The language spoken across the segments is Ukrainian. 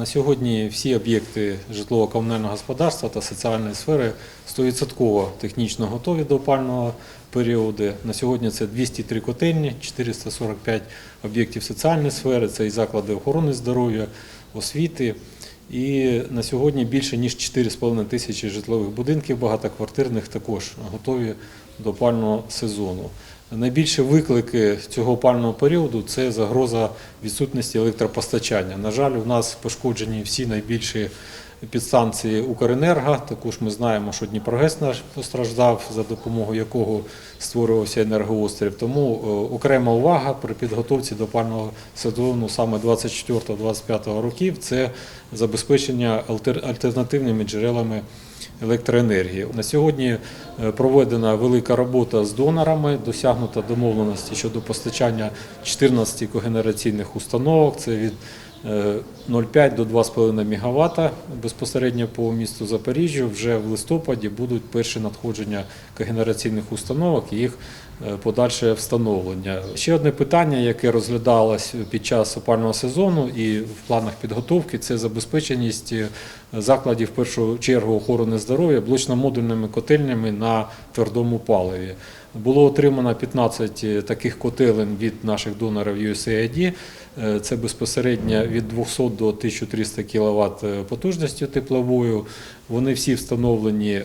На сьогодні всі об'єкти житлово-комунального господарства та соціальної сфери 100% технічно готові до опального періоду. На сьогодні це 203 котельні, 445 об'єктів соціальної сфери, це і заклади охорони здоров'я, освіти. І на сьогодні більше ніж 4,5 тисячі житлових будинків багатоквартирних також готові до опального сезону. Найбільші виклики цього опального періоду це загроза відсутності електропостачання. На жаль, у нас пошкоджені всі найбільші підстанції Укренерго. Також ми знаємо, що Дніпрогес наш постраждав, за допомогою якого створювався енергоострів. Тому е, окрема увага при підготовці до опального сезону саме 24-25 років це забезпечення альтернативними джерелами електроенергії. На сьогодні е, проведена велика робота з донорами, досягнута домовленості щодо постачання 14 когенераційних установок. Це від 0,5 до 2,5 МВт безпосередньо по місту Запоріжжя. Вже в листопаді будуть перші надходження когенераційних установок і їх е, подальше встановлення. Ще одне питання, яке розглядалось під час опального сезону і в планах підготовки, це забезпеченість е, закладів в першу чергу охорони здоров'я блочно-модульними котельнями на твердому паливі. Було отримано 15 таких котелень від наших донорів USAID. Е, Це безпосередньо від 200 до 1300 кВт потужністю тепловою. Вони всі встановлені е,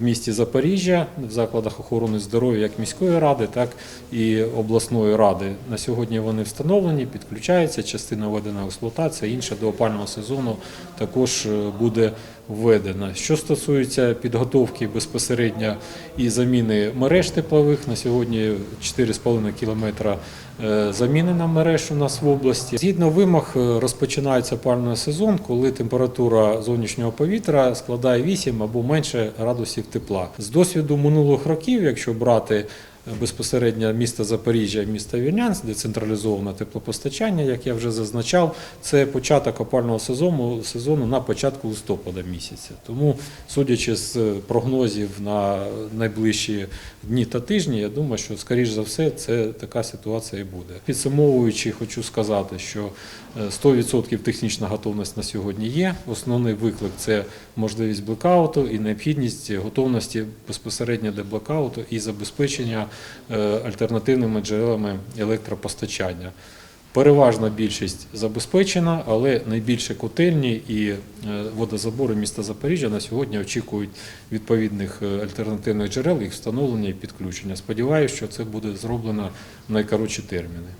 в місті Запоріжжя в закладах охорони здоров'я як міської ради, так і обласної ради. На сьогодні вони встановлені, підключаються, частина введена в експлуатацію, інша до опального сезону також е, буде введена. Що стосується підготовки безпосередньо і заміни мереж теплових, на сьогодні 4,5 кілометра е, замінена мереж у нас в області. Згідно вимог е, розпочинається опалювальний сезон, коли температура зовнішнього повітря складає 8 або менше градусів тепла. З досвіду минулих років, якщо брати безпосередньо місто Запоріжжя і місто Вільнянськ, де централізоване теплопостачання, як я вже зазначав, це початок опального сезону, сезону на початку листопада місяця. Тому, судячи з прогнозів на найближчі дні та тижні, я думаю, що скоріш за все це така ситуація і буде. Підсумовуючи, хочу сказати, що е, 100% технічна готовність на сьогодні є. Основний виклик це можливість блекауту і необхідність готовності безпосередньо до блекауту і забезпечення е, альтернативними джерелами електропостачання. Переважна більшість забезпечена, але найбільше котельні і е, водозабори міста Запоріжжя на сьогодні очікують відповідних е, альтернативних джерел, їх встановлення і підключення. Сподіваюся, що це буде зроблено в найкоротші терміни.